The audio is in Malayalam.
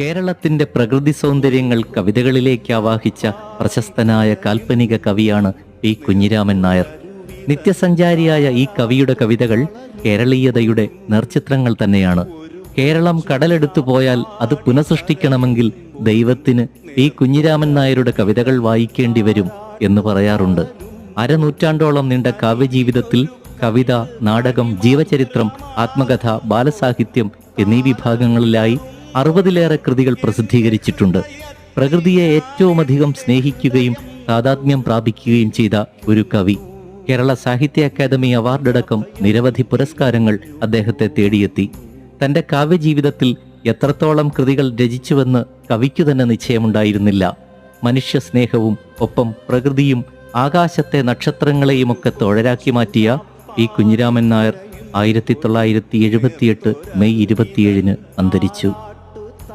കേരളത്തിന്റെ പ്രകൃതി സൗന്ദര്യങ്ങൾ കവിതകളിലേക്ക് ആവാഹിച്ച പ്രശസ്തനായ കാൽപ്പനിക കവിയാണ് പി കുഞ്ഞിരാമൻ നായർ. നിത്യസഞ്ചാരിയായ ഈ കവിയുടെ കവിതകൾ കേരളീയതയുടെ നേർചിത്രങ്ങൾ തന്നെയാണ്. കേരളം കടലെടുത്തു പോയാൽ അത് പുനഃസൃഷ്ടിക്കണമെങ്കിൽ ദൈവത്തിന് പി കുഞ്ഞിരാമൻ നായരുടെ കവിതകൾ വായിക്കേണ്ടി വരും എന്ന് പറയാറുണ്ട്. അരനൂറ്റാണ്ടോളം നീണ്ട കാവ്യജീവിതത്തിൽ കവിത നാടകം ജീവചരിത്രം ആത്മകഥ ബാലസാഹിത്യം എന്നീ വിഭാഗങ്ങളിലായി അറുപതിലേറെ കൃതികൾ പ്രസിദ്ധീകരിച്ചിട്ടുണ്ട്. പ്രകൃതിയെ ഏറ്റവുമധികം സ്നേഹിക്കുകയും താതാത്മ്യം പ്രാപിക്കുകയും ചെയ്ത ഒരു കവി. കേരള സാഹിത്യ അക്കാദമി അവാർഡടക്കം നിരവധി പുരസ്കാരങ്ങൾ അദ്ദേഹത്തെ തേടിയെത്തി. തന്റെ കാവ്യജീവിതത്തിൽ എത്രത്തോളം കൃതികൾ രചിച്ചുവെന്ന് കവിക്കു തന്നെ നിശ്ചയമുണ്ടായിരുന്നില്ല. മനുഷ്യ സ്നേഹവും ഒപ്പം പ്രകൃതിയും ആകാശത്തെ നക്ഷത്രങ്ങളെയുമൊക്കെ തോഴരാക്കി മാറ്റിയ പി കുഞ്ഞിരാമൻ നായർ ആയിരത്തി തൊള്ളായിരത്തി എഴുപത്തിയെട്ട് മെയ് ഇരുപത്തിയേഴിന് അന്തരിച്ചു.